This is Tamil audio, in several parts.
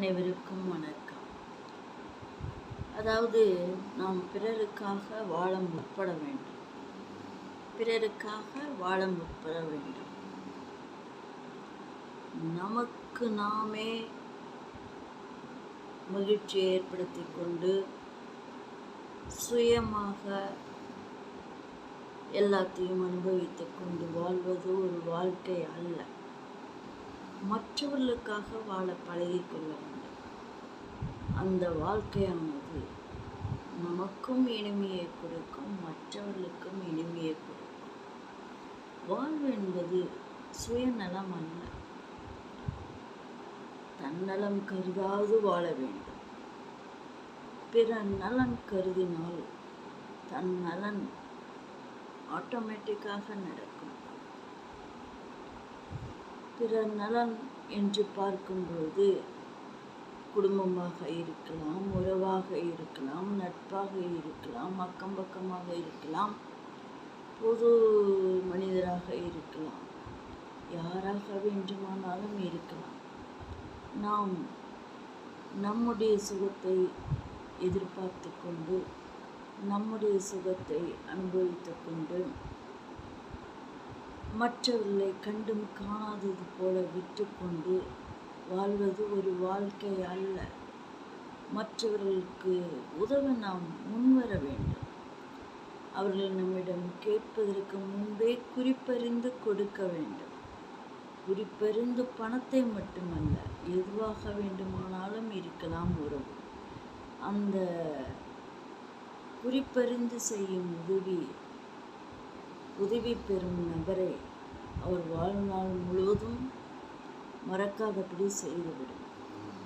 அனைவருக்கும் வணக்கம். அதாவது நாம் பிறருக்காக வாழ முற்பட வேண்டும். பிறருக்காக வாழ முற்பட வேண்டும். நமக்கு நாமே மகிழ்ச்சியை ஏற்படுத்தி கொண்டு சுயமாக எல்லாத்தையும் அனுபவித்துக் கொண்டு வாழ்வது ஒரு வாழ்க்கை அல்ல. மற்றவர்களுக்காக வாழ பழகிக்கொள்ள வேண்டும். அந்த வாழ்க்கையானது நமக்கும் இனிமையை கொடுக்கும் மற்றவர்களுக்கும் இனிமையை கொடுக்கும். வாழ்வு என்பது சுயநலம் அல்ல. தன்னலம் கருதாது வாழ வேண்டும். பிற நலன் கருதினால் தன் நலன் ஆட்டோமேட்டிக்காக நடக்கும். பிற நலன் என்று பார்க்கும்போது குடும்பமாக இருக்கலாம் உறவாக இருக்கலாம் நட்பாக இருக்கலாம் அக்கம் பக்கமாக இருக்கலாம் பொது மனிதராக இருக்கலாம் யாராக வேண்டுமானாலும் இருக்கலாம். நாம் நம்முடைய சுகத்தை எதிர்பார்த்து கொண்டு நம்முடைய சுகத்தை அனுபவித்து கொண்டு மற்றவர்களை கண்டும் காணாதது போல விட்டுக்கொண்டு வாழ்வது ஒரு வாழ்க்கை அல்ல. மற்றவர்களுக்கு உதவ நாம் முன்வர வேண்டும். அவர்கள் நம்மிடம் கேட்பதற்கு முன்பே குறிப்பறிந்து கொடுக்க வேண்டும். குறிப்பறிந்து பணத்தை மட்டுமல்ல எதுவாக வேண்டுமானாலும் இருக்கலாம் உறவு. அந்த குறிப்பறிந்து செய்யும் உதவி உதவி பெறும் நபரை அவர் வாழ்நாள் முழுவதும் மறக்காதபடி செய்துவிடும்.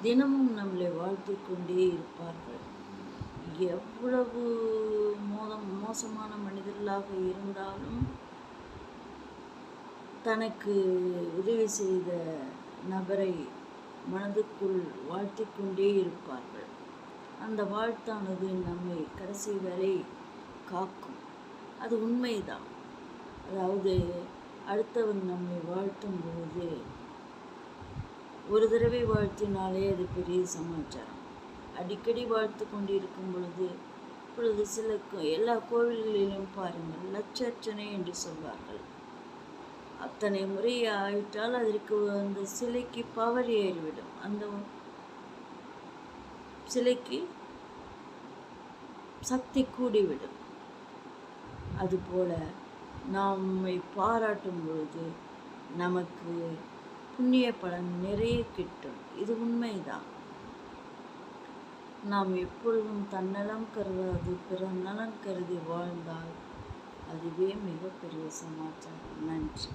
தினமும் நம்மளை வாழ்த்து கொண்டே இருப்பார்கள். எவ்வளவு மோதம் மோசமான மனிதர்களாக இருந்தாலும் தனக்கு உதவி செய்த நபரை மனதுக்குள் வாழ்த்தி கொண்டே இருப்பார்கள். அந்த வாழ்த்தானது நம்மை கடைசி வரை காக்கும். அது உண்மைதான். அதாவது அடுத்தவன் நம்மை வாழ்த்தும் பொழுது ஒரு தடவை வாழ்த்தினாலே அது பெரிய சமாச்சாரம். அடிக்கடி வாழ்த்து கொண்டிருக்கும் பொழுது இப்பொழுது சில எல்லா கோவில்களிலும் பாருங்கள் லட்சர்ச்சனை என்று சொல்வார்கள். அத்தனை முறை ஆயிட்டால் அதற்கு அந்த சிலைக்கு பவர் ஏறிவிடும். அந்த சிலைக்கு சக்தி கூடிவிடும். அதுபோல நம்மை பாராட்டும் பொழுது நமக்கு புண்ணிய பலன் நிறைய கிட்டும். இது உண்மைதான். நாம் எப்பொழுதும் தன்னலம் கருதாது பிற நலன் கருதி வாழ்ந்தால் அதுவே மிகப்பெரிய சமாச்சாரம். நன்றி.